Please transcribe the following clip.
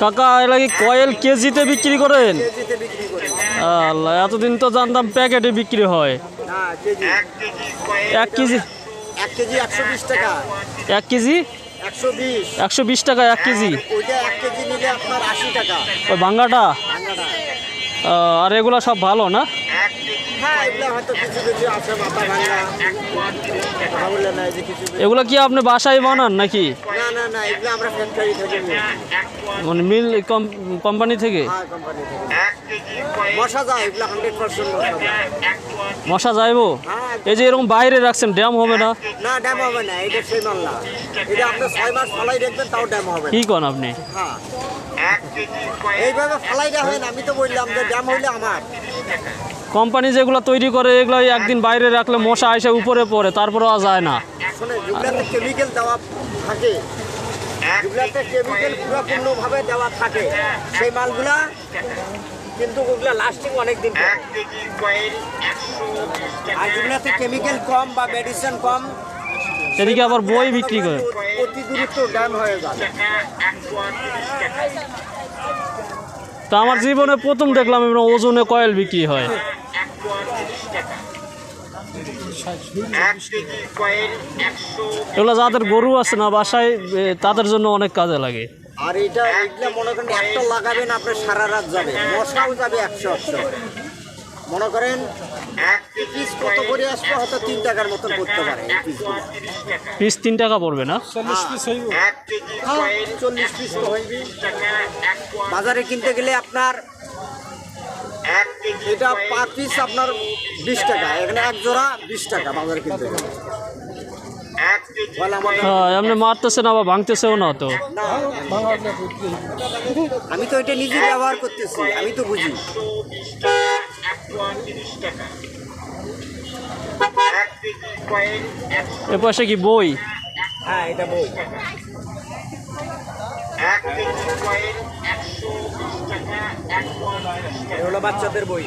কাকা এলা কি কয়েল কেজিতে বিক্রি করেন? আল্লাহ এতদিন তো জানতাম প্যাকেটে বিক্রি হয়। এক কেজি? এক কেজি একশো বিশ টাকা। এক কেজি? একশো বিশ। টাকা এক কেজি? ওই ভাঙ্গাটা? আর এগুলো সব ভালো না? এগুলো হয়তো কিছু কিছু আছে মাথা ভাঙা কথা বললে না এই যে কিছু কিছু- এগুলো কি আপনি বাসায় বানান নাকি? না না না মানে মিল কোম্পানি থেকে? হ্যাঁ কোম্পানি থেকে। মশা যাইবো? হ্যাঁ। এই যে এরকম বাইরে রাখছেন ড্যাম হবে না? না ড্যাম হবে না এটা সেই মাল না এটা আপনি ছয় মাস ফালাই দেখবেন তাও ড্যাম হবে না। কি কন আপনি? হ্যাঁ। এইভাবে ফালাই রাখেন আমি তো বললাম যে ড্যাম হইলে আমার। কোম্পানি যেগুলো তৈরি করে এগুলো একদিন বাইরে রাখলে মশা এসে উপরে পড়ে তারপরেও আর যায় না। কিন্তু ওগুলা লাস্টিং অনেক দিন আর যেগুলাতে কেমিক্যাল কম বা মেডিসিন কম এদিকে আবার বই বিক্রি করে। অতি দূরত্ব ড্যাম হয়ে যাবে। তা আমার জীবনে প্রথম দেখলাম ওজনে কয়েল বিক্রি হয়। এগুলো যাদের গরু আছে না বাসায় তাদের জন্য অনেক কাজে লাগে। আর এটা এগুলা মনে করেন একটা লাগাবেন আপনার সারা রাত যাবে। মশাও যাবে একশো একশো। মনে করেন পিস কত করে আসবে? হয়তো তিন টাকার মতন করতে পারে পিস তিন টাকা পড়বে না? হ্যাঁ, চল্লিশ পিস তো হইবে বাজারে কিনতে গেলে আপনার এটা পার পিস আপনার বিশ টাকা এখানে এক জোড়া বিশ টাকা বাজারে কিনতে গেলে। হ্যাঁ এমনি মারতেছে না বা ভাঙতেছেও না তো। আমি তো এটা নিজে ব্যবহার করতেছি আমি তো বুঝি। এ পাশে কি বই? হ্যাঁ এটা বই। এগুলো বাচ্চাদের বই।